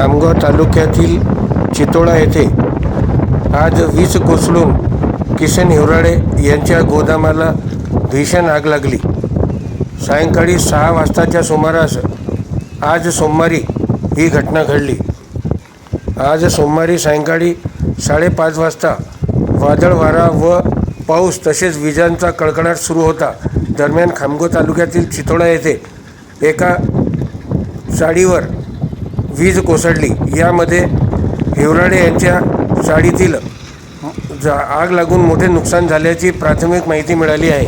खामगाव तालुक्यातील चितोळा येथे आज वीज कोसळून किसन हिवराळे यांच्या गोदामाला भीषण आग लागली. सायंकाळी सहा वाजताच्या सुमारास आज सोमवारी ही घटना घडली. आज सोमवारी सायंकाळी साडेपाच वाजता वादळ वारा व पाऊस तसेच विजांचा कडकडाट सुरू होता. दरम्यान खामगाव तालुक्यातील चितोडा येथे एका साडीवर वीज कोसळली. यामध्ये हिवराडे यांच्या साडीतील जा आग लागून मोठे नुकसान झाल्याची प्राथमिक माहिती मिळाली आहे.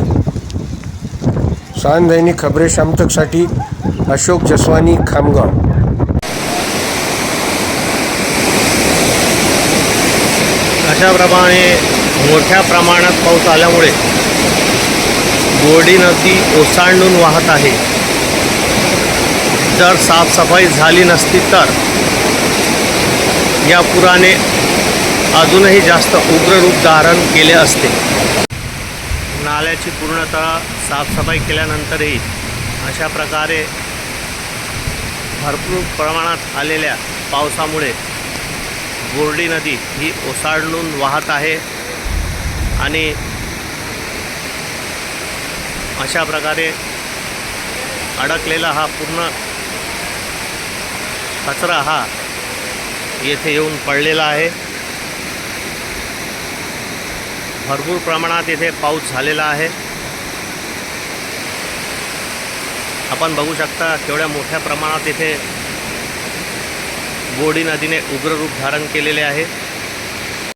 सानदैनिक खबरे शामतकसाठी अशोक जसवानी खामगाव. अशाप्रमाणे मोठ्या प्रमाणात पाऊस आल्यामुळे बोर्डी नदी ओसांडून वाहत आहे. जर साफसफाई झाली नसती तर या पुराने अजूनही जास्त उग्र रूप धारण केले असते. नाल्याची पूर्णतः साफसफाई केल्यानंतरही अशा प्रकारे भरपूर प्रमाणात आलेल्या पावसामुळे बोर्डी नदी ही ओसाडून वाहत आहे आणि अशा प्रकारे अडकलेला हा पूर्ण कचरा हा येथे येऊन पडलेला आहे. भरपूर प्रमाणात येथे पाऊस झालेला आहे. आपण बघू शकता केवढ्या मोठ्या प्रमाणात येथे बोडी नदीने उग्र रूप धारण केलेले आहे.